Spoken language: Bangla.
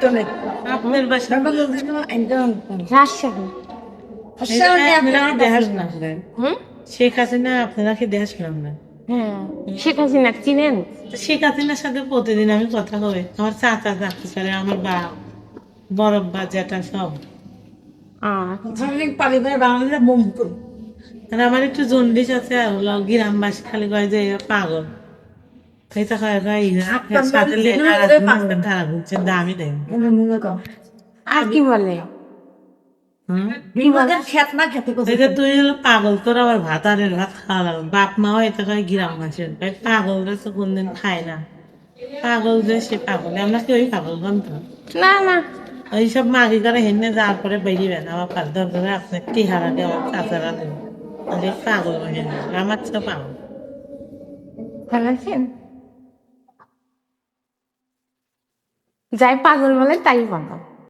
উত্তরে আপনার বাসা রাজশাহী আপনারা দেখাশ শেখ হাসিনা আপনারা কি দেখাশ না শেখ হাসিনা চিনেন শেখ হাসিনার সাথে প্রতিদিন আমি কথা কই আমার চাচা চাচি করে আমার বরব্বা জ্যাঠা সব আর আমার একটু জন্ডিস আছে আর হলো গ্রামবাসী খালি কয় যে পাগল দেয় আর কি বলে হুম খেত না খেতে কোথায় এটা তুই হলো পাগল তোর আবার ভাত আর ভাত খাওয়া বাপ মাও এটা কয় গ্রাম ভাই পাগলরা তো কোনদিন খায় না পাগল যে সে পাগল আমরা কেউই পাগল গন্ত না না এইসব মাগি করে হেনে যাওয়ার পরে বেরিয়ে না আমার পাঁচ দশ ধরে আপনার টিহারা দেওয়ার চাচারা দেবে পাগল হয়ে না আমার তো পাগল ভালো আছেন যাই পাগল বলে তাই পাগল